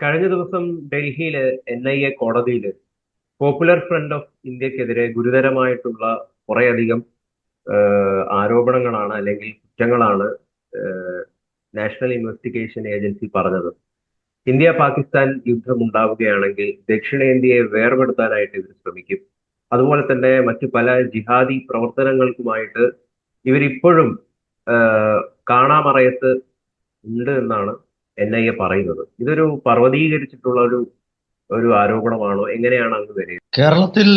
കഴിഞ്ഞ ദിവസം ഡൽഹിയിലെ എൻ ഐ എ കോടതിയിൽ പോപ്പുലർ ഫ്രണ്ട് ഓഫ് ഇന്ത്യക്കെതിരെ ഗുരുതരമായിട്ടുള്ള കുറേയധികം ആരോപണങ്ങളാണ് അല്ലെങ്കിൽ കുറ്റങ്ങളാണ് നാഷണൽ ഇൻവെസ്റ്റിഗേഷൻ ഏജൻസി പറഞ്ഞത്. ഇന്ത്യ പാകിസ്ഥാൻ യുദ്ധം ഉണ്ടാവുകയാണെങ്കിൽ ദക്ഷിണേന്ത്യയെ വേർപെടുത്താനായിട്ട് ഇവർ ശ്രമിക്കും. അതുപോലെ തന്നെ മറ്റു പല ജിഹാദി പ്രവർത്തനങ്ങൾക്കുമായിട്ട് ഇവരിപ്പോഴും കാണാമറയത്ത് ഉണ്ട് എന്നാണ് എൻ ഐ എ പറയുന്നത്. ഇതൊരു പർവതീകരിച്ചിട്ടുള്ള ഒരു ഒരു ആരോപണമാണോ? എങ്ങനെയാണ് അങ്ങ് വരിക കേരളത്തിൽ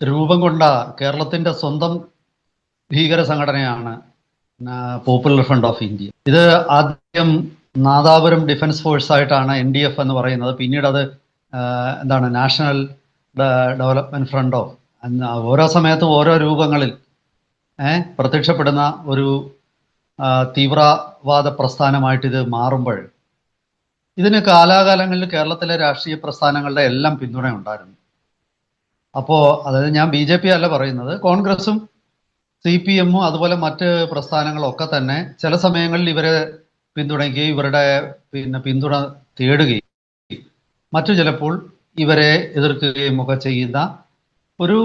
രൂപം കൊണ്ട കേരളത്തിന്റെ സ്വന്തം ഭീകര സംഘടനയാണ് പോപ്പുലർ ഫ്രണ്ട് ഓഫ് ഇന്ത്യ ഇത് ആദ്യം നാദാപുരം ഡിഫൻസ് ഫോഴ്സ് ആയിട്ടാണ് എൻ ഡി എഫ് എന്ന് പറയുന്നത്. പിന്നീട് അത് എന്താണ് നാഷണൽ ഡെവലപ്മെന്റ് ഫ്രണ്ടോ ഓരോ സമയത്തും ഓരോ രൂപങ്ങളിൽ പ്രത്യക്ഷപ്പെടുന്ന ഒരു തീവ്രവാദ പ്രസ്ഥാനമായിട്ട് ഇത് മാറുമ്പോൾ ഇതിന് കാലാകാലങ്ങളിൽ കേരളത്തിലെ രാഷ്ട്രീയ പ്രസ്ഥാനങ്ങളുടെ എല്ലാം പിന്തുണ ഉണ്ടായിരുന്നു. അപ്പോ അതായത് ഞാൻ ബി ജെ പി അല്ല പറയുന്നത് കോൺഗ്രസും സി പി എമ്മും അതുപോലെ മറ്റ് പ്രസ്ഥാനങ്ങളൊക്കെ തന്നെ ചില സമയങ്ങളിൽ ഇവരെ പിന്തുണയ്ക്കുകയും ഇവരുടെ പിന്നെ പിന്തുണ തേടുകയും മറ്റു ചിലപ്പോൾ ഇവരെ എതിർക്കുകയും ഒക്കെ ചെയ്യുന്ന ഒരു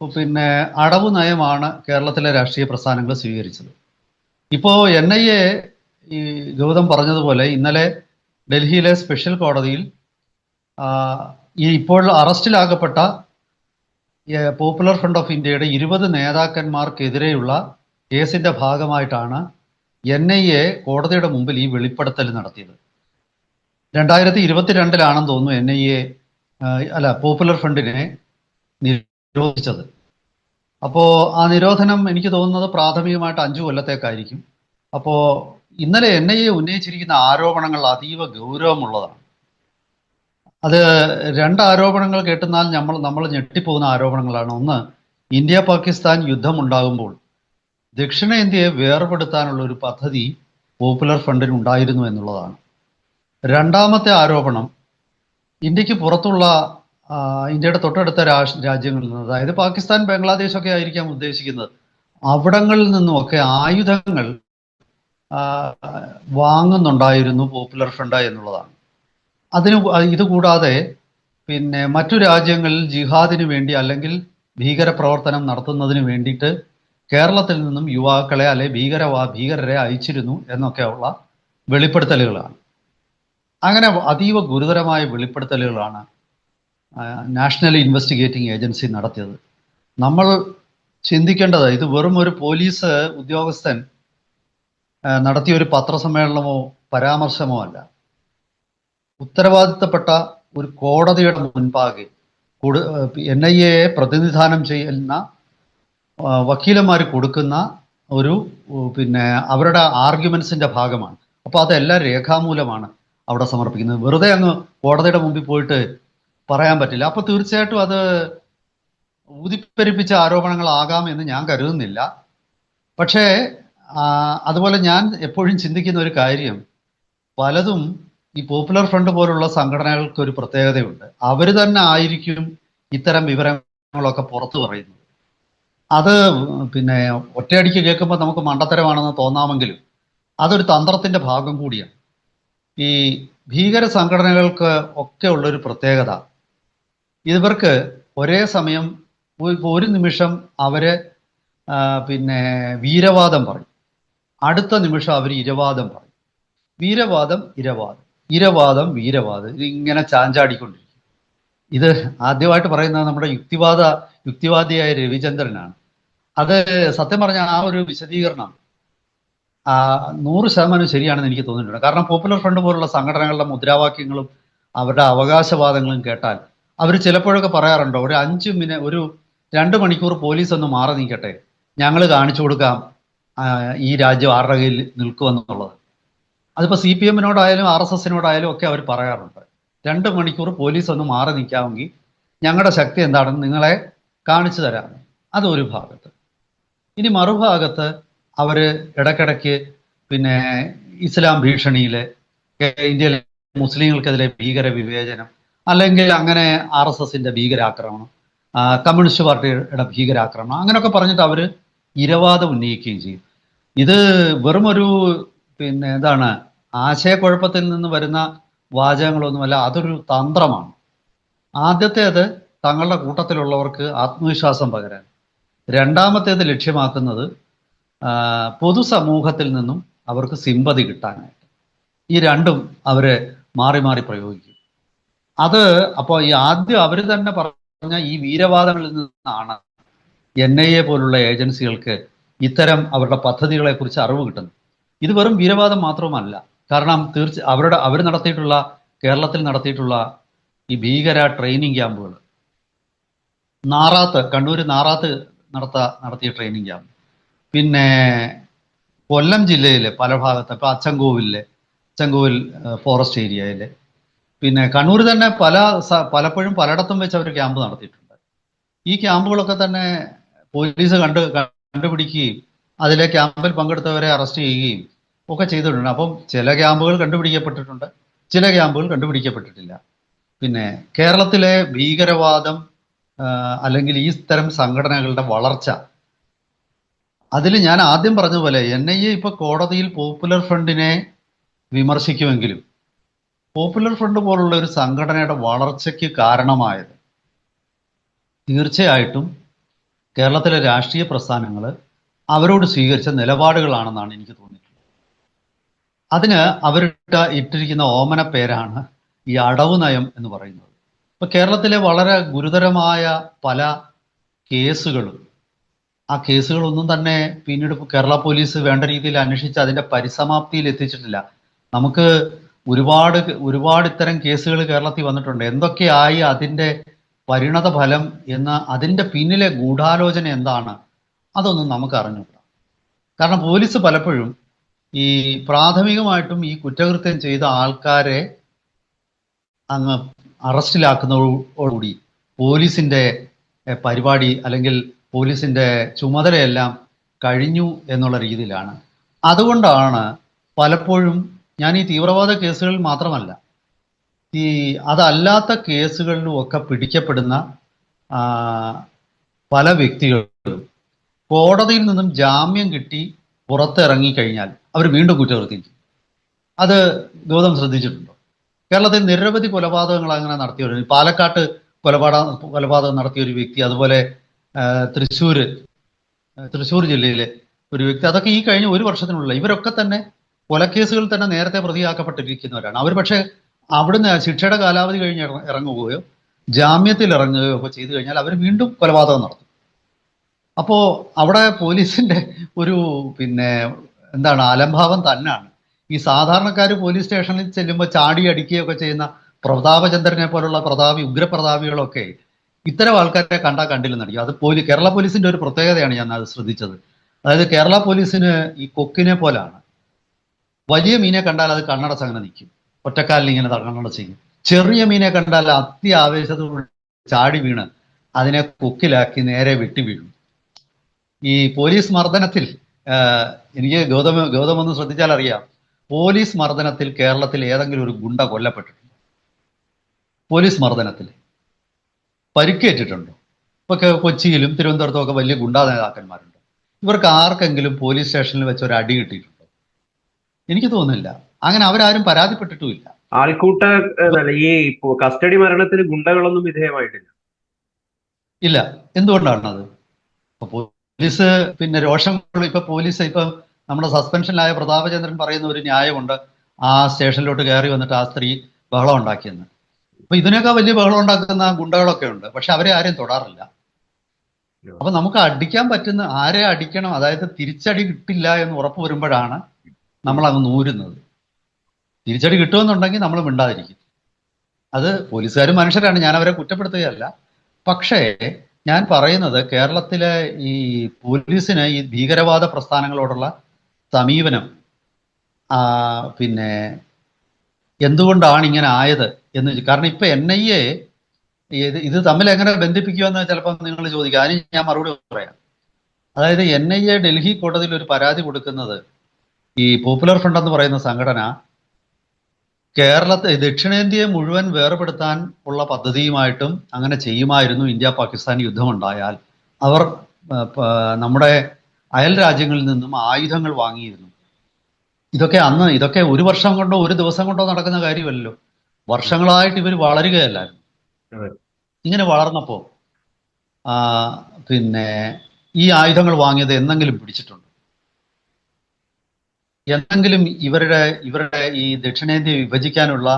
പിന്നെ അടവ് നയമാണ് കേരളത്തിലെ രാഷ്ട്രീയ പ്രസ്ഥാനങ്ങൾ സ്വീകരിച്ചത്. ഇപ്പോൾ എൻ ഐ എ ഈ ഗൗതം പറഞ്ഞതുപോലെ ഇന്നലെ ഡൽഹിയിലെ സ്പെഷ്യൽ കോടതിയിൽ ഈ ഇപ്പോൾ അറസ്റ്റിലാകപ്പെട്ട പോപ്പുലർ ഫ്രണ്ട് ഓഫ് ഇന്ത്യയുടെ ഇരുപത് നേതാക്കന്മാർക്കെതിരെയുള്ള കേസിന്റെ ഭാഗമായിട്ടാണ് എൻ ഐ എ കോടതിയുടെ മുമ്പിൽ ഈ വെളിപ്പെടുത്തൽ നടത്തിയത്. രണ്ടായിരത്തി ഇരുപത്തിരണ്ടിലാണെന്ന് തോന്നുന്നു എൻ ഐ എ അല്ല പോപ്പുലർ ഫ്രണ്ടിനെ നിരോധിച്ചത്. അപ്പോൾ ആ നിരോധനം എനിക്ക് തോന്നുന്നത് പ്രാഥമികമായിട്ട് അഞ്ചു കൊല്ലത്തേക്കായിരിക്കും. അപ്പോൾ ഇന്നലെ എൻ ഐ എ ഉന്നയിച്ചിരിക്കുന്ന ആരോപണങ്ങൾ അതീവ ഗൗരവമുള്ളതാണ്. അത് രണ്ട് ആരോപണങ്ങൾ കേട്ടുന്നാൽ നമ്മൾ നമ്മൾ ഞെട്ടിപ്പോകുന്ന ആരോപണങ്ങളാണ്. ഒന്ന് ഇന്ത്യ പാകിസ്ഥാൻ യുദ്ധം ഉണ്ടാകുമ്പോൾ ദക്ഷിണേന്ത്യയെ വേർപെടുത്താനുള്ള ഒരു പദ്ധതി പോപ്പുലർ ഫ്രണ്ടിന് ഉണ്ടായിരുന്നു എന്നുള്ളതാണ്. രണ്ടാമത്തെ ആരോപണം ഇന്ത്യയ്ക്ക് പുറത്തുള്ള ഇന്ത്യയുടെ തൊട്ടടുത്ത രാജ്യങ്ങളിൽ നിന്ന് അതായത് പാകിസ്ഥാൻ ബംഗ്ലാദേശ് ഒക്കെ ആയിരിക്കാം ഉദ്ദേശിക്കുന്നത് അവിടങ്ങളിൽ നിന്നുമൊക്കെ ആയുധങ്ങൾ വാങ്ങുന്നുണ്ടായിരുന്നു പോപ്പുലർ ഫ്രണ്ട് എന്നുള്ളതാണ്. അതിന് ഇതുകൂടാതെ പിന്നെ മറ്റു രാജ്യങ്ങളിൽ ജിഹാദിന് വേണ്ടി അല്ലെങ്കിൽ ഭീകരപ്രവർത്തനം നടത്തുന്നതിന് വേണ്ടിയിട്ട് കേരളത്തിൽ നിന്നും യുവാക്കളെ അല്ലെ ഭീകരവാ ഭീകരരെ അയച്ചിരുന്നു എന്നൊക്കെയുള്ള വെളിപ്പെടുത്തലുകളാണ്. അങ്ങനെ അതീവ ഗുരുതരമായ വെളിപ്പെടുത്തലുകളാണ് നാഷണൽ ഇൻവെസ്റ്റിഗേറ്റിംഗ് ഏജൻസി നടത്തിയത്. നമ്മൾ ചിന്തിക്കേണ്ടത് ഇത് വെറും ഒരു പോലീസ് ഉദ്യോഗസ്ഥൻ നടത്തിയ ഒരു പത്രസമ്മേളനമോ പരാമർശമോ അല്ല. ഉത്തരവാദിത്തപ്പെട്ട ഒരു കോടതിയുടെ മുൻപാകെ എൻ ഐ എ പ്രതിനിധാനം ചെയ്യുന്ന വക്കീലന്മാർ കൊടുക്കുന്ന ഒരു പിന്നെ അവരുടെ ആർഗ്യുമെന്റ്സിന്റെ ഭാഗമാണ്. അപ്പോൾ അതെല്ലാം രേഖാമൂലമാണ് അവിടെ സമർപ്പിക്കുന്നത്. വെറുതെ അങ്ങ് കോടതിയുടെ മുമ്പിൽ പോയിട്ട് പറയാൻ പറ്റില്ല. അപ്പോൾ തീർച്ചയായിട്ടും അത് ഊതിപ്പെരിപ്പിച്ച ആരോപണങ്ങളാകാം എന്ന് ഞാൻ കരുതുന്നില്ല. പക്ഷേ അതുപോലെ ഞാൻ എപ്പോഴും ചിന്തിക്കുന്ന ഒരു കാര്യം പലതും ഈ പോപ്പുലർ ഫ്രണ്ട് പോലുള്ള സംഘടനകൾക്ക് ഒരു പ്രത്യേകതയുണ്ട്. അവർ തന്നെ ആയിരിക്കും ഇത്തരം വിവരങ്ങളൊക്കെ പുറത്തു പറയുന്നത്. അത് പിന്നെ ഒറ്റയടിക്ക് കേൾക്കുമ്പോൾ നമുക്ക് മണ്ടത്തരമാണെന്ന് തോന്നാമെങ്കിലും അതൊരു തന്ത്രത്തിന്റെ ഭാഗം കൂടിയാണ്. ഈ ഭീകര സംഘടനകൾക്ക് ഒക്കെ ഉള്ളൊരു പ്രത്യേകത ഇവർക്ക് ഒരേ സമയം ഒരു- ഒരു നിമിഷം അവർ പിന്നെ വീരവാദം പറയും. അടുത്ത നിമിഷം അവർ ഇരവാദം പറയും. വീരവാദം ഇരവാദം. ഇരവാദം വീരവാദം. ഇത് ഇങ്ങനെ ചാഞ്ചാടിക്കൊണ്ടിരിക്കും. ഇത് ആദ്യമായിട്ട് പറയുന്നത് നമ്മുടെ യുക്തിവാദ യുക്തിവാദിയായ രവിചന്ദ്രനാണ്. അത് സത്യം പറഞ്ഞ ആ ഒരു വിശദീകരണം നൂറ് ശതമാനം ശരിയാണെന്ന് എനിക്ക് തോന്നിയിട്ടുണ്ട്. കാരണം പോപ്പുലർ ഫ്രണ്ട് പോലുള്ള സംഘടനകളുടെ മുദ്രാവാക്യങ്ങളും അവരുടെ അവകാശവാദങ്ങളും കേട്ടാൽ അവർ ചിലപ്പോഴൊക്കെ പറയാറുണ്ടോ ഒരു അഞ്ച് മിനിറ്റ് ഒരു രണ്ട് മണിക്കൂർ പോലീസ് ഒന്ന് മാറി നീക്കട്ടെ ഞങ്ങൾ കാണിച്ചു കൊടുക്കാം. ഈ രാജ്യം ആരുടെ കയ്യിൽ നിൽക്കുമെന്നുള്ളത്. അതിപ്പോൾ സി പി എമ്മിനോടായാലും ആർ എസ് എസിനോടായാലും ഒക്കെ അവർ പറയാറുണ്ട്. രണ്ട് മണിക്കൂർ പോലീസ് ഒന്ന് മാറി നിൽക്കാമെങ്കിൽ ഞങ്ങളുടെ ശക്തി എന്താണെന്ന് നിങ്ങളെ കാണിച്ചു തരാം. അതൊരു ഭാഗത്ത്. ഇനി മറുഭാഗത്ത് അവർ ഇടയ്ക്കിടയ്ക്ക് പിന്നെ ഇസ്ലാം ഭീഷണിയിൽ ഇന്ത്യയിലെ മുസ്ലിങ്ങൾക്കെതിരെ ഭീകര വിവേചനം അല്ലെങ്കിൽ അങ്ങനെ ആർ എസ് എസിന്റെ ഭീകരാക്രമണം കമ്മ്യൂണിസ്റ്റ് പാർട്ടിയുടെ ഭീകരാക്രമണം അങ്ങനെയൊക്കെ പറഞ്ഞിട്ട് അവർ ഇരവാദം ഉന്നയിക്കുകയും ചെയ്യും. ഇത് വെറും ഒരു പിന്നെ എന്താണ് ആശയക്കുഴപ്പത്തിൽ നിന്ന് വരുന്ന വാചകങ്ങളൊന്നുമല്ല അതൊരു തന്ത്രമാണ്. ആദ്യത്തേത് തങ്ങളുടെ കൂട്ടത്തിലുള്ളവർക്ക് ആത്മവിശ്വാസം പകരാൻ. രണ്ടാമത്തേത് ലക്ഷ്യമാക്കുന്നത് പൊതുസമൂഹത്തിൽ നിന്നും അവർക്ക് സിമ്പതി കിട്ടാനായിട്ട്. ഈ രണ്ടും അവരെ മാറി മാറി പ്രയോഗിക്കും. അത് അപ്പോൾ ഈ ആദ്യം അവർ തന്നെ പറഞ്ഞ ഈ വീരവാദങ്ങളിൽ നിന്നാണ് എൻ ഐ എ പോലുള്ള ഏജൻസികൾക്ക് ഇത്തരം അവരുടെ പദ്ധതികളെ കുറിച്ച് അറിവ് കിട്ടുന്നു. ഇത് വെറും വീരവാദം മാത്രവുമല്ല കാരണം തീർച്ച അവരുടെ അവർ നടത്തിയിട്ടുള്ള കേരളത്തിൽ നടത്തിയിട്ടുള്ള ഈ ഭീകര ട്രെയിനിങ് ക്യാമ്പുകൾ നാറാത്ത് കണ്ണൂർ നാറാത്ത് നടത്ത നടത്തിയ ട്രെയിനിങ് ക്യാമ്പ് പിന്നെ കൊല്ലം ജില്ലയിലെ പല ഭാഗത്ത് ഇപ്പം അച്ചൻകോവിലെ അച്ചൻകോവിൽ ഫോറസ്റ്റ് ഏരിയയിലെ പിന്നെ കണ്ണൂർ തന്നെ പല പലപ്പോഴും പലയിടത്തും വെച്ച് അവർ ക്യാമ്പ് നടത്തിയിട്ടുണ്ട്. ഈ ക്യാമ്പുകളൊക്കെ തന്നെ പോലീസ് കണ്ട് കണ്ടുപിടിക്കുകയും അതിലെ ക്യാമ്പിൽ പങ്കെടുത്തവരെ അറസ്റ്റ് ചെയ്യുകയും ഒക്കെ ചെയ്തിട്ടുണ്ട്. അപ്പം ചില ക്യാമ്പുകൾ കണ്ടുപിടിക്കപ്പെട്ടിട്ടുണ്ട്. ചില ക്യാമ്പുകൾ കണ്ടുപിടിക്കപ്പെട്ടിട്ടില്ല. പിന്നെ കേരളത്തിലെ ഭീകരവാദം അല്ലെങ്കിൽ ഈ തരം സംഘടനകളുടെ വളർച്ച. അതിൽ ഞാൻ ആദ്യം പറഞ്ഞ പോലെ എൻ ഐ എ ഇപ്പൊ കോടതിയിൽ പോപ്പുലർ ഫ്രണ്ടിനെ വിമർശിക്കുമെങ്കിലും പോപ്പുലർ ഫ്രണ്ട് പോലുള്ള ഒരു സംഘടനയുടെ വളർച്ചയ്ക്ക് കാരണമായത് തീർച്ചയായിട്ടും കേരളത്തിലെ രാഷ്ട്രീയ പ്രസ്ഥാനങ്ങൾ അവരോട് സ്വീകരിച്ച നിലപാടുകളാണെന്നാണ് എനിക്ക് തോന്നിയിട്ടുള്ളത്. അതിന് അവരിട്ട ഇട്ടിരിക്കുന്ന ഓമന പേരാണ് ഈ അടവ് നയം എന്ന് പറയുന്നത്. ഇപ്പൊ കേരളത്തിലെ വളരെ ഗുരുതരമായ പല കേസുകളും ആ കേസുകളൊന്നും തന്നെ പിന്നീട് കേരള പോലീസ് വേണ്ട രീതിയിൽ അന്വേഷിച്ച് അതിന്റെ പരിസമാപ്തിയിൽ എത്തിച്ചിട്ടില്ല. നമുക്ക് ഒരുപാട് ഒരുപാട് ഇത്തരം കേസുകൾ കേരളത്തിൽ വന്നിട്ടുണ്ട്. എന്തൊക്കെയായി അതിന്റെ പരിണത ഫലം എന്ന് അതിന്റെ പിന്നിലെ ഗൂഢാലോചന എന്താണ്? അതൊന്നും നമുക്ക് അറിഞ്ഞുകൂടാ. കാരണം പോലീസ് പലപ്പോഴും ഈ പ്രാഥമികമായിട്ടും ഈ കുറ്റകൃത്യം ചെയ്ത ആൾക്കാരെ അങ്ങ് അറസ്റ്റിലാക്കുന്നതോടുകൂടി പോലീസിന്റെ എഹ്, പരിപാടി അല്ലെങ്കിൽ പോലീസിന്റെ ചുമതലയെല്ലാം കഴിഞ്ഞു എന്നുള്ള രീതിയിലാണ്. അതുകൊണ്ടാണ് പലപ്പോഴും ഞാൻ ഈ തീവ്രവാദ കേസുകളിൽ മാത്രമല്ല ഈ അതല്ലാത്ത കേസുകളിലും ഒക്കെ പിടിക്കപ്പെടുന്ന പല വ്യക്തികളും കോടതിയിൽ നിന്നും ജാമ്യം കിട്ടി പുറത്തിറങ്ങി കഴിഞ്ഞാൽ അവർ വീണ്ടും കുറ്റകൃത്യം അത് ഗൗതം ശ്രദ്ധിച്ചിട്ടുണ്ടോ? കേരളത്തിൽ നിരവധി കൊലപാതകങ്ങൾ അങ്ങനെ നടത്തിയവരുണ്ട് പാലക്കാട്ട് കൊലപാതക കൊലപാതകം നടത്തിയ ഒരു വ്യക്തി അതുപോലെ തൃശ്ശൂര് തൃശ്ശൂർ ജില്ലയിലെ ഒരു വ്യക്തി അതൊക്കെ ഈ കഴിഞ്ഞ ഒരു വർഷത്തിനുള്ള ഇവരൊക്കെ തന്നെ കൊലക്കേസുകൾ തന്നെ നേരത്തെ പ്രതിയാക്കപ്പെട്ടിരിക്കുന്നവരാണ്. അവർ പക്ഷേ അവിടുന്ന് ശിക്ഷയുടെ കാലാവധി കഴിഞ്ഞ് ഇറ- ഇറങ്ങുകയോ ജാമ്യത്തിൽ ഇറങ്ങുകയോ ഒക്കെ ചെയ്തു കഴിഞ്ഞാൽ അവർ വീണ്ടും കൊലപാതകം നടത്തും. അപ്പോൾ അവിടെ പോലീസിന്റെ ഒരു പിന്നെ എന്താണ് അലംഭാവം തന്നെയാണ് ഈ സാധാരണക്കാർ പോലീസ് സ്റ്റേഷനിൽ ചെല്ലുമ്പോൾ ചാടി അടിക്കുകയൊക്കെ ചെയ്യുന്ന പ്രതാപചന്ദ്രനെ പോലുള്ള പ്രതാപി ഉഗ്രപ്രതാപികളൊക്കെ ഇത്തരം ആൾക്കാരെ കണ്ടാൽ കണ്ടില്ലെന്നടിക്കും അത് പോലീസ് കേരള പോലീസിന്റെ ഒരു പ്രത്യേകതയാണ് ഞാൻ അത് ശ്രദ്ധിച്ചത്. അതായത് കേരള പോലീസിന് ഈ കൊക്കിനെ പോലാണ്. വലിയ മീനെ കണ്ടാൽ അത് കണ്ണടച്ച് അങ്ങനെ നിൽക്കും. ഒറ്റക്കാലിൽ ഇങ്ങനെ ചെയ്യും. ചെറിയ മീനെ കണ്ടാൽ അത്യാവേശത്തോട് ചാടി വീണ് അതിനെ കൊക്കിലാക്കി നേരെ വെട്ടി വീഴും. ഈ പോലീസ് മർദ്ദനത്തിൽ എനിക്ക് ഗൗതമ ഗൗതം ഒന്ന് ശ്രദ്ധിച്ചാൽ അറിയാം പോലീസ് മർദ്ദനത്തിൽ കേരളത്തിൽ ഏതെങ്കിലും ഒരു ഗുണ്ട കൊല്ലപ്പെട്ടിട്ടുണ്ടോ. പോലീസ് മർദ്ദനത്തിൽ. പരിക്കേറ്റിട്ടുണ്ടോ? ഇപ്പൊ കൊച്ചിയിലും തിരുവനന്തപുരത്തും ഒക്കെ വലിയ ഗുണ്ടാ നേതാക്കന്മാരുണ്ട് ഇവർക്ക് ആർക്കെങ്കിലും പോലീസ് സ്റ്റേഷനിൽ വെച്ച് ഒരു അടി കിട്ടിയിട്ടുണ്ടോ? എനിക്ക് തോന്നുന്നില്ല. അങ്ങനെ അവരാരും പരാതിപ്പെട്ടിട്ടുമില്ല. ആൾക്കൂട്ട ഈ കസ്റ്റഡി മരണത്തിന് ഗുണ്ടകളൊന്നും വിധേയമായിട്ടില്ല. ഇല്ല. എന്തുകൊണ്ടാണ് അത് പോലീസ് പിന്നെ രോഷം. ഇപ്പൊ പോലീസ് ഇപ്പൊ നമ്മുടെ സസ്പെൻഷനിലായ പ്രതാപചന്ദ്രൻ പറയുന്ന ഒരു ന്യായമുണ്ട്. ആ സ്റ്റേഷനിലോട്ട് കയറി വന്നിട്ട് ആ സ്ത്രീ ബഹളം ഉണ്ടാക്കിയെന്ന്. അപ്പൊ ഇതിനൊക്കെ വലിയ ബഹളം ഉണ്ടാക്കുന്ന ഗുണ്ടകളൊക്കെ ഉണ്ട്. പക്ഷെ അവരെ ആരെയും തൊടാറില്ല. അപ്പൊ നമുക്ക് അടിക്കാൻ പറ്റുന്ന ആരെ അടിക്കണം അതായത് തിരിച്ചടി കിട്ടില്ല എന്ന് ഉറപ്പ് വരുമ്പോഴാണ് നമ്മൾ അങ്ങ് നൂരുന്നത്. തിരിച്ചടി കിട്ടുമെന്നുണ്ടെങ്കിൽ നമ്മൾ മിണ്ടാതിരിക്കും. അത് പോലീസുകാരും മനുഷ്യരാണ് ഞാൻ അവരെ കുറ്റപ്പെടുത്തുകയല്ല. പക്ഷേ ഞാൻ പറയുന്നത് കേരളത്തിലെ ഈ പോലീസിന് ഈ ഭീകരവാദ പ്രസ്ഥാനങ്ങളോടുള്ള സമീപനം പിന്നെ എന്തുകൊണ്ടാണ് ഇങ്ങനെ ആയത് എന്ന് കാരണം ഇപ്പൊ എൻ ഐ എ ഇത് ഇത് തമ്മിൽ എങ്ങനെ ബന്ധിപ്പിക്കുമെന്ന് ചിലപ്പോൾ നിങ്ങൾ ചോദിക്കുക അതിന് ഞാൻ മറുപടി പറയാം. അതായത് എൻ ഐ എ ഡൽഹി കോടതിയിൽ ഒരു പരാതി കൊടുക്കുന്നത് ഈ പോപ്പുലർ ഫ്രണ്ട് എന്ന് പറയുന്ന സംഘടന കേരളത്തെ ദക്ഷിണേന്ത്യയെ മുഴുവൻ വേർപെടുത്താൻ ഉള്ള പദ്ധതിയുമായിട്ടും അങ്ങനെ ചെയ്യുമായിരുന്നു ഇന്ത്യ പാകിസ്ഥാൻ യുദ്ധമുണ്ടായാൽ. അവർ നമ്മുടെ അയൽ രാജ്യങ്ങളിൽ നിന്നും ആയുധങ്ങൾ വാങ്ങിയിരുന്നു. ഇതൊക്കെ അന്ന് ഇതൊക്കെ ഒരു വർഷം കൊണ്ടോ ഒരു ദിവസം കൊണ്ടോ നടക്കുന്ന കാര്യമല്ലല്ലോ. വർഷങ്ങളായിട്ട് ഇവർ വളരുകയല്ലായിരുന്നു. ഇങ്ങനെ വളർന്നപ്പോൾ പിന്നെ ഈ ആയുധങ്ങൾ വാങ്ങിയത് എന്നെങ്കിലും പിടിച്ചിട്ടുണ്ട്? എന്തെങ്കിലും ഇവരുടെ ഇവരുടെ ഈ ദക്ഷിണേന്ത്യ വിഭജിക്കാനുള്ള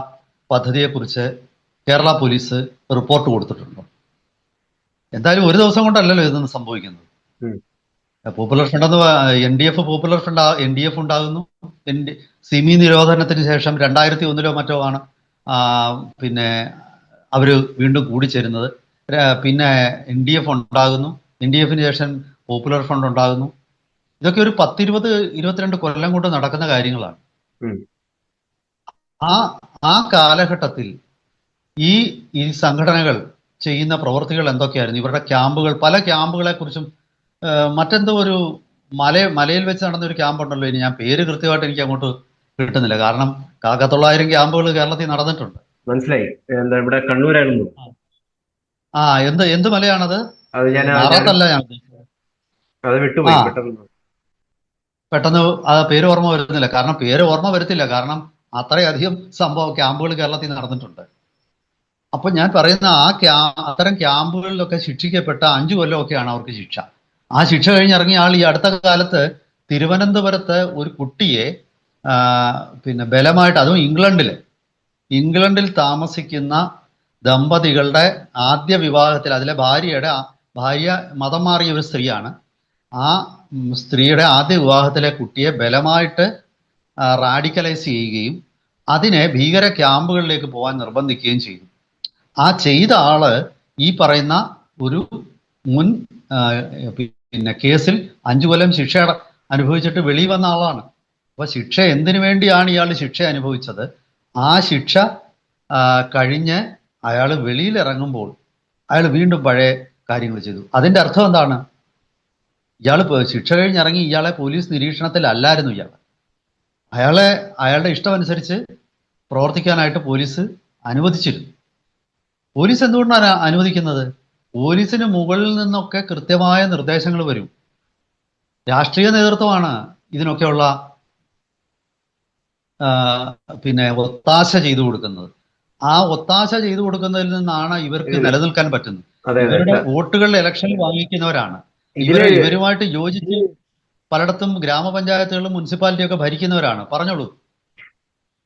പദ്ധതിയെക്കുറിച്ച് കേരള പോലീസ് റിപ്പോർട്ട് കൊടുത്തിട്ടുണ്ടോ. എന്തായാലും ഒരു ദിവസം കൊണ്ടല്ലല്ലോ ഇതൊന്നും സംഭവിക്കുന്നത്. പോപ്പുലർ ഫ്രണ്ട് എന്ന് N D F popular front N D F ഉണ്ടാകുന്നു. സിമി നിരോധനത്തിന് ശേഷം രണ്ടായിരത്തി ഒന്നിലോ മറ്റോ ആണ് പിന്നെ അവർ വീണ്ടും കൂടിച്ചേരുന്നത്. പിന്നെ എൻ ഡി എഫ് ഉണ്ടാകുന്നു. എൻ ഡി എഫിന് ശേഷം പോപ്പുലർ ഫ്രണ്ട് ഉണ്ടാകുന്നു. ഇതൊക്കെ ഒരു പത്തിരുപത് ഇരുപത്തിരണ്ട് കൊല്ലം കൊണ്ട് നടക്കുന്ന കാര്യങ്ങളാണ്. ആ ആ കാലഘട്ടത്തിൽ ഈ ഈ സംഘടനകൾ ചെയ്യുന്ന പ്രവൃത്തികൾ എന്തൊക്കെയായിരുന്നു? ഇവരുടെ ക്യാമ്പുകൾ പല ക്യാമ്പുകളെ കുറിച്ചും മറ്റെന്തോ ഒരു മല മലയിൽ വെച്ച് നടന്ന ഒരു ക്യാമ്പ് ഉണ്ടല്ലോ ഇനി ഞാൻ പേര് കൃത്യമായിട്ട് എനിക്ക് അങ്ങോട്ട് കിട്ടുന്നില്ല. കാരണം കാക്കത്തൊള്ളായിരം ക്യാമ്പുകൾ കേരളത്തിൽ നടന്നിട്ടുണ്ട്. മനസ്സിലായി. എന്താ ഇവിടെ കണ്ണൂരായിരുന്നു. ആ എന്ത് എന്ത് മലയാണത്? അത് ഞാൻ. അത് വിട്ടുപോയി പെട്ടെന്ന് ആ പേര് ഓർമ്മ വരുന്നില്ല. കാരണം പേര് ഓർമ്മ വരത്തില്ല. കാരണം അത്രയധികം സംഭവം ക്യാമ്പുകൾ കേരളത്തിൽ നടന്നിട്ടുണ്ട്. അപ്പൊ ഞാൻ പറയുന്ന ആ ക്യാ അത്തരം ക്യാമ്പുകളിലൊക്കെ ശിക്ഷിക്കപ്പെട്ട അഞ്ചു കൊല്ലമൊക്കെയാണ് അവർക്ക് ശിക്ഷ. ആ ശിക്ഷ കഴിഞ്ഞിറങ്ങിയ ആൾ ഈ അടുത്ത കാലത്ത് തിരുവനന്തപുരത്ത് ഒരു കുട്ടിയെ പിന്നെ ബലമായിട്ട് അതും ഇംഗ്ലണ്ടിൽ ഇംഗ്ലണ്ടിൽ താമസിക്കുന്ന ദമ്പതികളുടെ ആദ്യ വിവാഹത്തിൽ അതിലെ ഭാര്യയുടെ ഭാര്യ മതം മാറിയ ഒരു സ്ത്രീയാണ്. ആ സ്ത്രീയുടെ ആദ്യ വിവാഹത്തിലെ കുട്ടിയെ ബലമായിട്ട് റാഡിക്കലൈസ് ചെയ്യുകയും അതിനെ ഭീകര ക്യാമ്പുകളിലേക്ക് പോകാൻ നിർബന്ധിക്കുകയും ചെയ്തു. ആ ചെയ്ത ആൾ ഈ പറയുന്ന ഒരു മുൻ പിന്നെ കേസിൽ അഞ്ചു കൊല്ലം ശിക്ഷ അനുഭവിച്ചിട്ട് വെളിയിൽ വന്ന ആളാണ്. അപ്പൊ ശിക്ഷ എന്തിനു വേണ്ടിയാണ് ഇയാൾ ശിക്ഷ അനുഭവിച്ചത്? ആ ശിക്ഷ കഴിഞ്ഞ് അയാൾ വെളിയിൽ ഇറങ്ങുമ്പോൾ അയാൾ വീണ്ടും പഴയ കാര്യങ്ങൾ ചെയ്തു. അതിന്റെ അർത്ഥം എന്താണ്? ഇയാൾ ശിക്ഷ കഴിഞ്ഞിറങ്ങി ഇയാളെ പോലീസ് നിരീക്ഷണത്തിലല്ലായിരുന്നു ഇയാൾ. അയാളെ അയാളുടെ ഇഷ്ടമനുസരിച്ച് പ്രവർത്തിക്കാനായിട്ട് പോലീസ് അനുവദിച്ചിരുന്നു. പോലീസ് എന്തുകൊണ്ടാണ് അനുവദിക്കുന്നത്? പോലീസിന് മുകളിൽ നിന്നൊക്കെ കൃത്യമായ നിർദ്ദേശങ്ങൾ വരും. രാഷ്ട്രീയ നേതൃത്വമാണ് ഇതിനൊക്കെയുള്ള പിന്നെ ഒത്താശ ചെയ്തു കൊടുക്കുന്നത്. ആ ഒത്താശ ചെയ്തു കൊടുക്കുന്നതിൽ നിന്നാണ് ഇവർക്ക് നിലനിൽക്കാൻ പറ്റുന്നത്. ഇവരുടെ വോട്ടുകളിൽ ഇലക്ഷനിൽ വാങ്ങിക്കുന്നവരാണ്. ഇവരുമായിട്ട് യോജിച്ച് പലയിടത്തും ഗ്രാമപഞ്ചായത്തുകളും മുനിസിപ്പാലിറ്റിയും ഒക്കെ ഭരിക്കുന്നവരാണ്. പറഞ്ഞോളൂ.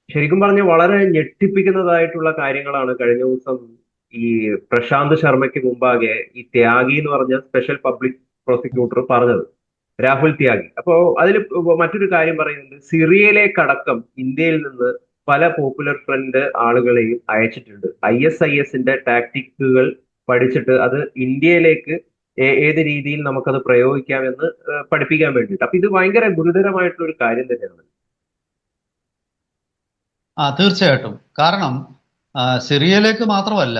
ശരിക്കും പറഞ്ഞ വളരെ ഞെട്ടിപ്പിക്കുന്നതായിട്ടുള്ള കാര്യങ്ങളാണ് കഴിഞ്ഞ ദിവസം ഈ പ്രശാന്ത് ശർമ്മയ്ക്ക് മുമ്പാകെ ഈ ത്യാഗി എന്ന് പറഞ്ഞ സ്പെഷ്യൽ പബ്ലിക് പ്രോസിക്യൂട്ടർ പറഞ്ഞത്. രാഹുൽ ത്യാഗി. അപ്പോ അതിൽ മറ്റൊരു കാര്യം പറയുന്നുണ്ട്. സിറിയയിലേക്കടക്കം ഇന്ത്യയിൽ നിന്ന് പല പോപ്പുലർ ഫ്രണ്ട് ആളുകളെയും അയച്ചിട്ടുണ്ട്. ഐ എസ് ഐ എസിന്റെ ടാക്ടിക്കുകൾ പഠിച്ചിട്ട് അത് ഇന്ത്യയിലേക്ക് ഏത് രീതിയിൽ നമുക്കത് പ്രയോഗിക്കാമെന്ന് പഠിപ്പിക്കാൻ വേണ്ടിയിട്ട്. അപ്പൊ ഇത് ഭയങ്കര ഗുരുതരമായിട്ടുള്ള ഒരു കാര്യം തന്നെയാണ്. ആ തീർച്ചയായിട്ടും. കാരണം സിറിയയിലേക്ക് മാത്രമല്ല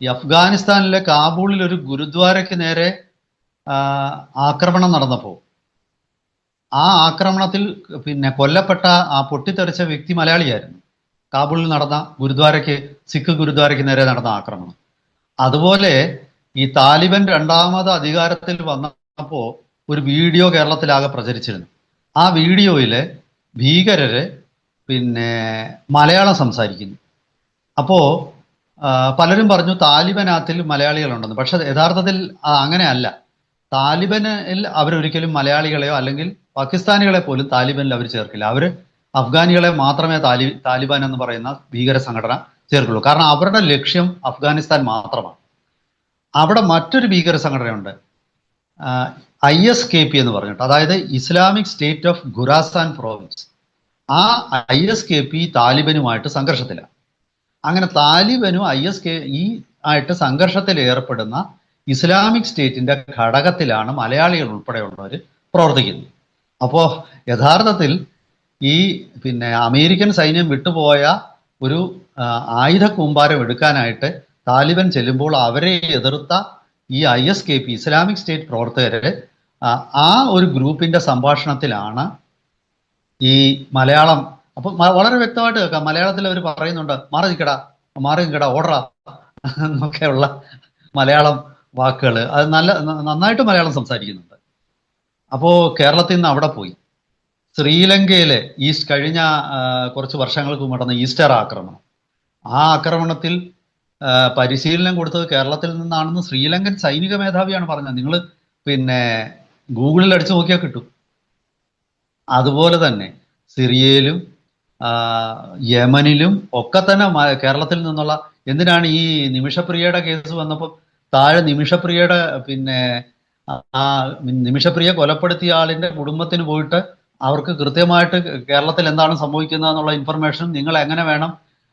ഈ അഫ്ഗാനിസ്ഥാനിലെ കാബൂളിൽ ഒരു ഗുരുദ്വാരയ്ക്ക് നേരെ ആക്രമണം നടന്നപ്പോൾ ആ ആക്രമണത്തിൽ പിന്നെ കൊല്ലപ്പെട്ട ആ പൊട്ടിത്തെറിച്ച വ്യക്തി മലയാളിയായിരുന്നു. കാബൂളിൽ നടന്ന ഗുരുദ്വാരയ്ക്ക് സിഖ് ഗുരുദ്വാരയ്ക്ക് നേരെ നടന്ന ആക്രമണം. അതുപോലെ ഈ താലിബൻ രണ്ടാമത് അധികാരത്തിൽ വന്നപ്പോൾ ഒരു വീഡിയോ കേരളത്തിലാകെ പ്രചരിച്ചിരുന്നു. ആ വീഡിയോയിലെ ഭീകരര് പിന്നെ മലയാളം സംസാരിക്കുന്നു. അപ്പോൾ പലരും പറഞ്ഞു താലിബനാത്തിൽ മലയാളികളുണ്ടെന്ന്. പക്ഷെ യഥാർത്ഥത്തിൽ അങ്ങനെയല്ല. താലിബനിൽ അവരൊരിക്കലും മലയാളികളെയോ അല്ലെങ്കിൽ പാകിസ്ഥാനികളെ പോലും താലിബനിൽ അവർ ചേർക്കില്ല. അവർ അഫ്ഗാനികളെ മാത്രമേ താലി താലിബാൻ എന്ന് പറയുന്ന ഭീകര സംഘടന ചേർക്കുള്ളൂ. കാരണം അവരുടെ ലക്ഷ്യം അഫ്ഗാനിസ്ഥാൻ മാത്രമാണ്. അവിടെ മറ്റൊരു ഭീകര സംഘടനയുണ്ട്. ഐ എസ് കെ പി എന്ന് പറഞ്ഞിട്ട് അതായത് Islamic State of Khorasan province ആ ഐ എസ് കെ പി താലിബനുമായിട്ട് സംഘർഷത്തിലാണ് അങ്ങനെ താലിബനും ഐ എസ് കെ ഈ ആയിട്ട് സംഘർഷത്തിൽ ഏർപ്പെടുന്ന ഇസ്ലാമിക് സ്റ്റേറ്റിന്റെ ഘടകത്തിലാണ് മലയാളികൾ ഉൾപ്പെടെയുള്ളവർ പ്രവർത്തിക്കുന്നത്. അപ്പോൾ യഥാർത്ഥത്തിൽ ഈ പിന്നെ അമേരിക്കൻ സൈന്യം വിട്ടുപോയ ഒരു ആയുധ കൂമ്പാരം എടുക്കാനായിട്ട് താലിബൻ ചെല്ലുമ്പോൾ അവരെ എതിർത്ത ഈ I S K P Islamic State പ്രവർത്തകര് ആ, ഒരു ഗ്രൂപ്പിന്റെ സംഭാഷണത്തിലാണ് ഈ മലയാളം അപ്പൊ വളരെ വ്യക്തമായിട്ട് കേൾക്കാം. മലയാളത്തിൽ അവർ പറയുന്നുണ്ട് മാറി നിൽക്കടാ മാറി നിൽക്കടാ ഓടറാ എന്നൊക്കെയുള്ള മലയാളം വാക്കുകൾ അത് നല്ല നന്നായിട്ട് മലയാളം സംസാരിക്കുന്നുണ്ട്. അപ്പോൾ കേരളത്തിൽ നിന്ന് അവിടെ പോയി. ശ്രീലങ്കയിലെ ഈസ്റ്റ് കഴിഞ്ഞ കുറച്ച് വർഷങ്ങൾക്ക് നടന്ന ഈസ്റ്റർ ആക്രമണം. ആ ആക്രമണത്തിൽ പരിശീലനം കൊടുത്തത് കേരളത്തിൽ നിന്നാണെന്ന് ശ്രീലങ്കൻ സൈനിക മേധാവിയാണ് പറഞ്ഞത്. നിങ്ങൾ പിന്നെ ഗൂഗിളിൽ അടിച്ചു നോക്കിയാൽ കിട്ടും. അതുപോലെ തന്നെ സിറിയയിലും യമനിലും ഒക്കെ തന്നെ കേരളത്തിൽ നിന്നുള്ള എന്തിനാണ് ഈ നിമിഷപ്രിയയുടെ കേസ് വന്നപ്പോൾ താഴെ നിമിഷപ്രിയയുടെ പിന്നെ ആ നിമിഷപ്രിയ കൊലപ്പെടുത്തിയ ആളിന്റെ കുടുംബത്തിന് പോയിട്ട് അവർക്ക് കൃത്യമായിട്ട് കേരളത്തിൽ എന്താണ് സംഭവിക്കുന്നത് എന്നുള്ള ഇൻഫർമേഷൻ നിങ്ങൾ എങ്ങനെ വേണം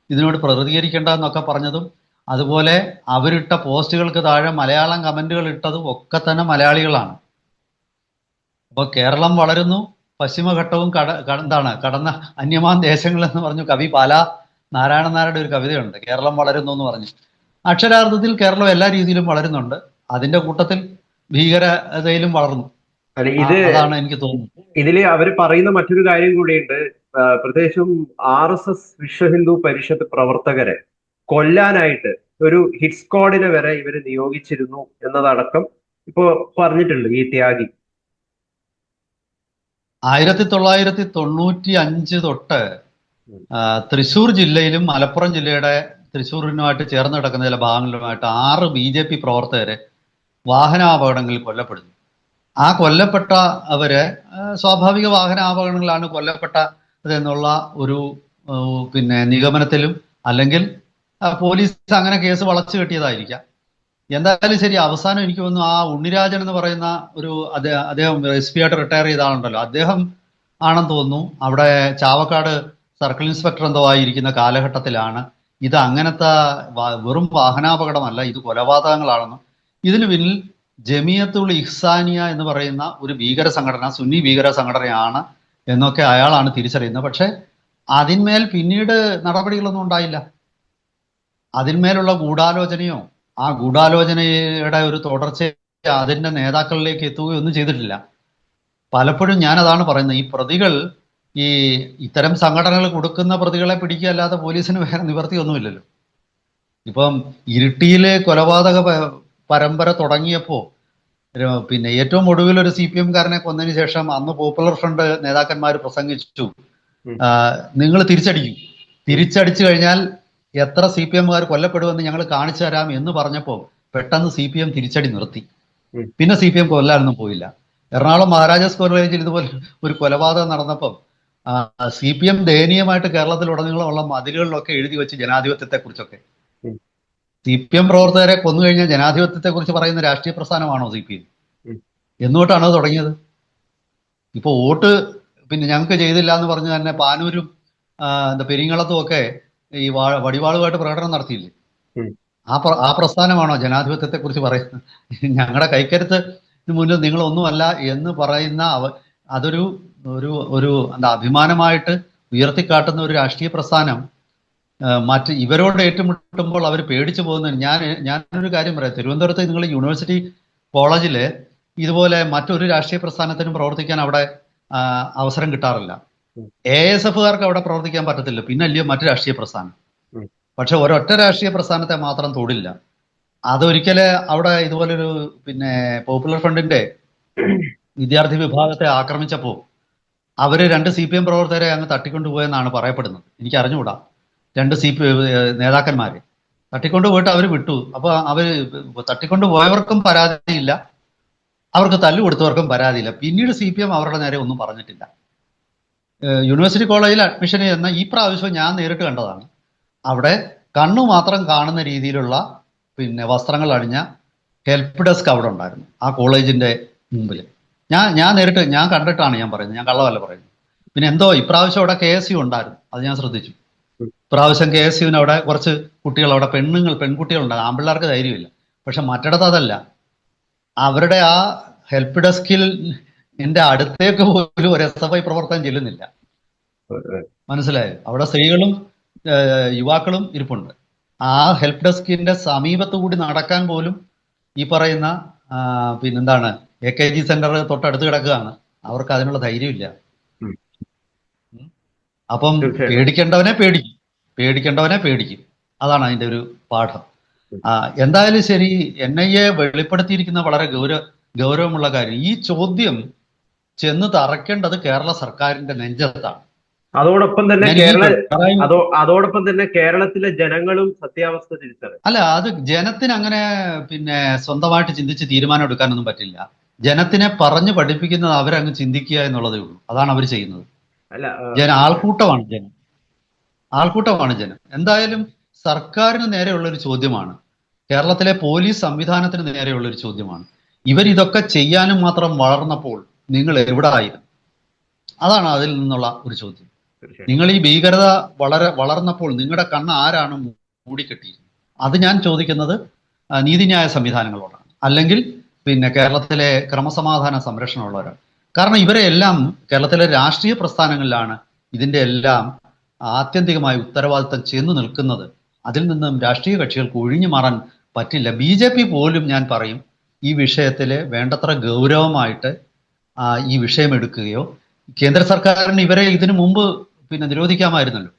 ഇതിനോട് പ്രതികരിക്കേണ്ടതെന്നൊക്കെ പറഞ്ഞതും അതുപോലെ അവരിട്ട പോസ്റ്റുകൾക്ക് താഴെ മലയാളം കമന്റുകൾ ഇട്ടതും ഒക്കെ തന്നെ മലയാളികളാണ്. അപ്പോൾ കേരളം വളരുന്നു പശ്ചിമഘട്ടവും കട എന്താണ് കടന്ന അന്യമാൻ ദേശങ്ങൾ എന്ന് പറഞ്ഞു കവി പാല നാരായണ നായരുടെ ഒരു കവിതയുണ്ട് കേരളം വളരുന്നു എന്ന് പറഞ്ഞു. അക്ഷരാർത്ഥത്തിൽ കേരളം എല്ലാ രീതിയിലും വളരുന്നുണ്ട് അതിന്റെ കൂട്ടത്തിൽ ഭീകരതയിലും വളർന്നു. ഇത് അതാണ് എനിക്ക് തോന്നുന്നത്. ഇതിൽ അവർ പറയുന്ന മറ്റൊരു കാര്യം കൂടിയുണ്ട് പ്രത്യേകിച്ചും R S S Vishwa Hindu Parishad പ്രവർത്തകരെ. കൊല്ലാനായിട്ട് ഒരു ഹിറ്റ് സ്ക്വാഡിനെ വരെ ഇവർ നിയോഗിച്ചിരുന്നു എന്നതടക്കം ഇപ്പോ പറഞ്ഞിട്ടുണ്ട് ഈ ത്യാഗി. ആയിരത്തി തൊള്ളായിരത്തി തൊണ്ണൂറ്റി അഞ്ച് തൊട്ട് തൃശൂർ ജില്ലയിലും മലപ്പുറം ജില്ലയുടെ തൃശ്ശൂരിനുമായിട്ട് ചേർന്ന് കിടക്കുന്ന ചില ഭാഗങ്ങളിലുമായിട്ട് ആറ് ബി ജെ പി പ്രവർത്തകരെ വാഹനാപകടങ്ങളിൽ കൊല്ലപ്പെടുന്നു. ആ കൊല്ലപ്പെട്ട അവർ സ്വാഭാവിക വാഹനാപകടങ്ങളാണ് കൊല്ലപ്പെട്ടത് എന്നുള്ള ഒരു പിന്നെ നിഗമനത്തിലും അല്ലെങ്കിൽ പോലീസ് അങ്ങനെ കേസ് വളച്ചു കെട്ടിയതായിരിക്കാം. എന്തായാലും ശരി അവസാനം എനിക്ക് തോന്നുന്നു ആ ഉണ്ണിരാജൻ എന്ന് പറയുന്ന ഒരു അദ്ദേഹം എസ് പി ആയിട്ട് റിട്ടയർ ചെയ്ത ആളുണ്ടല്ലോ. അദ്ദേഹം ആണെന്ന് തോന്നുന്നു. അവിടെ ചാവക്കാട് സർക്കിൾ ഇൻസ്പെക്ടർ എന്തോ ആയിരിക്കുന്ന കാലഘട്ടത്തിലാണ്. ഇത് അങ്ങനത്തെ വെറും വാഹനാപകടമല്ല ഇത് കൊലപാതകങ്ങളാണെന്നും. ഇതിന് പിന്നിൽ ജമിയത്തുൾ ഇഹ്സാനിയ എന്ന് പറയുന്ന ഒരു ഭീകര സംഘടന സുന്നി ഭീകര സംഘടനയാണ് എന്നൊക്കെ അയാളാണ് തിരിച്ചറിയുന്നത്. പക്ഷെ അതിന്മേൽ പിന്നീട് നടപടികളൊന്നും ഉണ്ടായില്ല. അതിന്മേലുള്ള ഗൂഢാലോചനയോ ആ ഗൂഢാലോചനയുടെ ഒരു തുടർച്ച അതിന്റെ നേതാക്കളിലേക്ക് എത്തുകയൊന്നും ചെയ്തിട്ടില്ല. പലപ്പോഴും ഞാൻ അതാണ് പറയുന്നത് ഈ പ്രതികൾ ഈ ഇത്തരം സംഘടനകൾ കൊടുക്കുന്ന പ്രതികളെ പിടിക്കുക അല്ലാതെ പോലീസിന് വേറെ നിവർത്തിയൊന്നുമില്ലല്ലോ. ഇപ്പം ഇരുട്ടിയിലെ കൊലപാതക പരമ്പര തുടങ്ങിയപ്പോൾ പിന്നെ ഏറ്റവും ഒടുവിൽ ഒരു സി പി എംകാരനെ കൊന്നതിന് ശേഷം അന്ന് പോപ്പുലർ ഫ്രണ്ട് നേതാക്കന്മാർ പ്രസംഗിച്ചു. നിങ്ങൾ തിരിച്ചടിക്കും. തിരിച്ചടിച്ചു കഴിഞ്ഞാൽ എത്ര സി പി എമ്മുകാർ കൊല്ലപ്പെടുമെന്ന് ഞങ്ങൾ കാണിച്ചു തരാം എന്ന് പറഞ്ഞപ്പോൾ പെട്ടെന്ന് സി പി എം തിരിച്ചടി നിർത്തി. പിന്നെ സി പി എം കൊല്ലാനൊന്നും പോയില്ല. എറണാകുളം മഹാരാജാസ് കോളേജിൽ ഇതുപോലെ ഒരു കൊലപാതകം നടന്നപ്പം സി പി എം ദയനീയമായിട്ട് കേരളത്തിലുടനീളമുള്ള മതിലുകളിലൊക്കെ എഴുതി വെച്ച് ജനാധിപത്യത്തെ കുറിച്ചൊക്കെ. സി പി എം പ്രവർത്തകരെ കൊന്നു കഴിഞ്ഞാൽ ജനാധിപത്യത്തെ കുറിച്ച് പറയുന്ന രാഷ്ട്രീയ പ്രസ്ഥാനമാണോ സി പി എം? എന്നോട്ടാണ് എന്നുകൊണ്ടാണ് തുടങ്ങിയത്? ഇപ്പൊ വോട്ട് പിന്നെ ഞങ്ങൾക്ക് ചെയ്തില്ല എന്ന് പറഞ്ഞു തന്നെ പാനൂരും എന്താ പെരിങ്ങളത്തും ഒക്കെ ഈ വാ- വടിവാളുമായിട്ട് പ്രകടനം നടത്തിയില്ലേ? ആ പ്ര- ആ പ്രസ്ഥാനമാണോ ജനാധിപത്യത്തെ കുറിച്ച് പറയുന്നത്? ഞങ്ങളുടെ കൈക്കരുത്ത് മുന്നിൽ നിങ്ങളൊന്നുമല്ല എന്ന് പറയുന്ന അവ അതൊരു ഒരു ഒരു എന്താ അഭിമാനമായിട്ട് ഉയർത്തിക്കാട്ടുന്ന ഒരു രാഷ്ട്രീയ പ്രസ്ഥാനം മറ്റ് ഇവരോട് ഏറ്റുമുട്ടുമ്പോൾ അവർ പേടിച്ചു പോകുന്ന ഞാൻ ഞാനൊരു കാര്യം പറയാം. തിരുവനന്തപുരത്ത് നിങ്ങൾ യൂണിവേഴ്സിറ്റി കോളേജിൽ ഇതുപോലെ മറ്റൊരു രാഷ്ട്രീയ പ്രസ്ഥാനത്തിനും പ്രവർത്തിക്കാൻ അവിടെ അവസരം കിട്ടാറില്ല. എ എസ് എഫുകാർക്ക് അവിടെ പ്രവർത്തിക്കാൻ പറ്റത്തില്ല. പിന്നെ അല്ലയോ മറ്റു രാഷ്ട്രീയ പ്രസ്ഥാനം. പക്ഷെ ഒരൊറ്റ രാഷ്ട്രീയ പ്രസ്ഥാനത്തെ മാത്രം തൊടില്ല. അതൊരിക്കലെ അവിടെ ഇതുപോലൊരു പിന്നെ പോപ്പുലർ ഫ്രണ്ടിന്റെ വിദ്യാർത്ഥി വിഭാഗത്തെ ആക്രമിച്ചപ്പോ അവർ രണ്ട് സി പി എം പ്രവർത്തകരെ അങ്ങ് തട്ടിക്കൊണ്ടുപോയെന്നാണ് പറയപ്പെടുന്നത്. എനിക്ക് അറിഞ്ഞുകൂടാ രണ്ട് സി പി നേതാക്കന്മാരെ തട്ടിക്കൊണ്ടുപോയിട്ട് അവർ വിട്ടു. അപ്പൊ അവർ തട്ടിക്കൊണ്ടു പോയവർക്കും പരാതിയില്ല. അവർക്ക് തല്ലു കൊടുത്തവർക്കും പരാതിയില്ല. പിന്നീട് സി പി എം അവരുടെ നേരെ ഒന്നും പറഞ്ഞിട്ടില്ല. യൂണിവേഴ്സിറ്റി കോളേജിൽ അഡ്മിഷൻ ചെയ്യുന്ന ഈ പ്രാവശ്യം ഞാൻ നേരിട്ട് കണ്ടതാണ്. അവിടെ കണ്ണു മാത്രം കാണുന്ന രീതിയിലുള്ള പിന്നെ വസ്ത്രങ്ങൾ അണിഞ്ഞ ഹെൽപ്പ് ഡെസ്ക് അവിടെ ഉണ്ടായിരുന്നു ആ കോളേജിന്റെ മുമ്പിൽ ഞാൻ ഞാൻ നേരിട്ട് ഞാൻ കണ്ടിട്ടാണ് ഞാൻ പറയുന്നത്. ഞാൻ കള്ളവല്ല പറയുന്നത്. പിന്നെ എന്തോ ഇപ്രാവശ്യം അവിടെ കെ എസ് യു ഉണ്ടായിരുന്നു. അത് ഞാൻ ശ്രദ്ധിച്ചു. ഇപ്രാവശ്യം കെ എസ് യുവിന് അവിടെ കുറച്ച് കുട്ടികൾ അവിടെ പെണ്ണുങ്ങൾ പെൺകുട്ടികൾ പെൺകുട്ടികളുണ്ടായിരുന്നു. ആമ്പിള്ളേർക്ക് ധൈര്യമില്ല. പക്ഷെ മറ്റിടത്ത് അതല്ല. അവരുടെ ആ ഹെൽപ്പ് ഡെസ്കിൽ എന്റെ അടുത്തേക്ക് പോലും ഒരു എസ് എഫ് ഐ പ്രവർത്തനം ചെല്ലുന്നില്ല. മനസ്സിലായോ? അവിടെ സ്ത്രീകളും യുവാക്കളും ഇരിപ്പുണ്ട്. ആ ഹെൽപ്പ് ഡെസ്കിന്റെ സമീപത്ത് കൂടി നടക്കാൻ പോലും ഈ പറയുന്ന പിന്നെന്താണ് എ കെ ജി സെന്റർ തൊട്ടടുത്ത് കിടക്കുകയാണ്. അവർക്ക് അതിനുള്ള ധൈര്യമില്ല. അപ്പം പേടിക്കേണ്ടവനെ പേടിക്കും. പേടിക്കേണ്ടവനെ പേടിക്കും. അതാണ് അതിന്റെ ഒരു പാഠം. ആ എന്തായാലും ശരി എൻ ഐ എ വെളിപ്പെടുത്തിയിരിക്കുന്ന വളരെ ഗൗരവ ഗൗരവമുള്ള കാര്യം. ഈ ചോദ്യം ചെന്ന് തറയ്ക്കേണ്ടത് കേരള സർക്കാരിന്റെ നെഞ്ചത്താണ്. അതോടൊപ്പം തന്നെ കേരള അതോ അതോടൊപ്പം തന്നെ കേരളത്തിലെ ജനങ്ങളും സത്യാവസ്ഥ തിരിച്ചറിയും. അല്ല അത് ജനത്തിന് അങ്ങനെ പിന്നെ സ്വന്തമായിട്ട് ചിന്തിച്ച് തീരുമാനം എടുക്കാനൊന്നും പറ്റില്ല. ജനത്തിനെ പറഞ്ഞു പഠിപ്പിക്കുന്നത് അവരങ്ങ് ചിന്തിക്കുക എന്നുള്ളതേ ഉള്ളൂ. അതാണ് അവർ ചെയ്യുന്നത്. അല്ല ജന ആൾക്കൂട്ടമാണ് ജനം. ആൾക്കൂട്ടമാണ് ജനം. എന്തായാലും സർക്കാരിന് നേരെയുള്ള ഒരു ചോദ്യമാണ്. കേരളത്തിലെ പോലീസ് സംവിധാനത്തിന് നേരെയുള്ള ഒരു ചോദ്യമാണ്. ഇവർ ഇതൊക്കെ ചെയ്യാനും മാത്രം വളർന്നപ്പോൾ നിങ്ങൾ എവിടെ ആയിരുന്നു അതാണ് അതിൽ നിന്നുള്ള ഒരു ചോദ്യം. നിങ്ങൾ ഈ ഭീകരത വളരെ വളർന്നപ്പോൾ നിങ്ങളുടെ കണ്ണ് ആരാണ് മൂടിക്കെട്ടിയിരുന്നത്? അത് ഞാൻ ചോദിക്കുന്നത് നീതിന്യായ സംവിധാനങ്ങളോടാണ്. അല്ലെങ്കിൽ പിന്നെ കേരളത്തിലെ ക്രമസമാധാന സംരക്ഷണമുള്ളവരാണ്. കാരണം ഇവരെ എല്ലാം കേരളത്തിലെ രാഷ്ട്രീയ പ്രസ്ഥാനങ്ങളിലാണ് ഇതിന്റെ എല്ലാം ആത്യന്തികമായി ഉത്തരവാദിത്തം ചെന്ന് നിൽക്കുന്നത്. അതിൽ നിന്നും രാഷ്ട്രീയ കക്ഷികൾക്ക് ഒഴിഞ്ഞു മാറാൻ പറ്റില്ല. ബി ജെ പി പോലും ഞാൻ പറയും ഈ വിഷയത്തിൽ വേണ്ടത്ര ഗൗരവമായിട്ട് ഈ വിഷയം എടുക്കുകയോ കേന്ദ്ര സർക്കാരിന് ഇവരെ ഇതിനു മുമ്പ് പിന്നെ നിരോധിക്കാമായിരുന്നല്ലോ.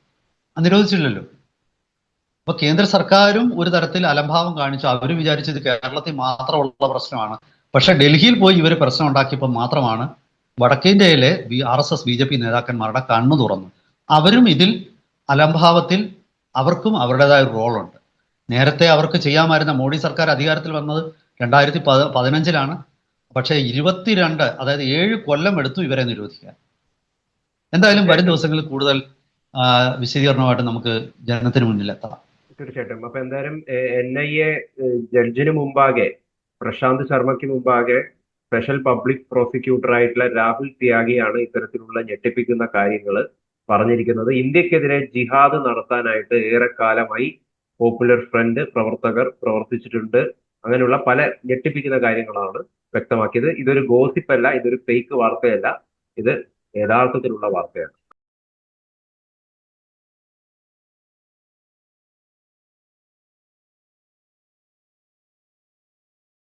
നിരോധിച്ചില്ലല്ലോ. അപ്പൊ കേന്ദ്ര സർക്കാരും ഒരു തരത്തിൽ അലംഭാവം കാണിച്ചു. അവർ വിചാരിച്ചത് കേരളത്തിൽ മാത്രമുള്ള പ്രശ്നമാണ്. പക്ഷെ ഡൽഹിയിൽ പോയി ഇവർ പ്രശ്നം ഉണ്ടാക്കിയപ്പോൾ മാത്രമാണ് വടക്കേന്ത്യയിലെ B R S S B J P നേതാക്കന്മാരുടെ കണ്ണു തുറന്നു. അവരും ഇതിൽ അലംഭാവത്തിൽ അവർക്കും അവരുടേതായ റോളുണ്ട്. നേരത്തെ അവർക്ക് ചെയ്യാമായിരുന്ന മോഡി സർക്കാർ അധികാരത്തിൽ വന്നത് രണ്ടായിരത്തി പത പതിനഞ്ചിലാണ്. പക്ഷേ ഇരുപത്തിരണ്ട് അതായത് ഏഴ് കൊല്ലം എടുത്തു ഇവരെ നിരോധിക്കാൻ. എന്തായാലും വരും ദിവസങ്ങളിൽ കൂടുതൽ വിശദീകരണമായിട്ട് നമുക്ക് ജനത്തിന് മുന്നിൽ എത്താം. തീർച്ചയായിട്ടും. അപ്പൊ എന്തായാലും എൻ ഐ എ ജഡ്ജിന് മുമ്പാകെ പ്രശാന്ത് ശർമ്മയ്ക്ക് മുമ്പാകെ സ്പെഷ്യൽ പബ്ലിക് പ്രോസിക്യൂട്ടർ ആയിട്ടുള്ള രാഹുൽ ത്യാഗിയാണ് ഇത്തരത്തിലുള്ള ഞെട്ടിപ്പിക്കുന്ന കാര്യങ്ങൾ പറഞ്ഞിരിക്കുന്നത്. ഇന്ത്യക്കെതിരെ ജിഹാദ് നടത്താനായിട്ട് ഏറെക്കാലമായി പോപ്പുലർ ഫ്രണ്ട് പ്രവർത്തകർ പ്രവർത്തിച്ചിട്ടുണ്ട്. അങ്ങനെയുള്ള പല ഞെട്ടിപ്പിക്കുന്ന കാര്യങ്ങളാണ് വ്യക്തമാക്കിയത്. ഇതൊരു ഗോസിപ്പല്ല ഇതൊരു ഫേക്ക് വാർത്തയല്ല. ഇത് യഥാർത്ഥത്തിലുള്ള വാർത്തയാണ്.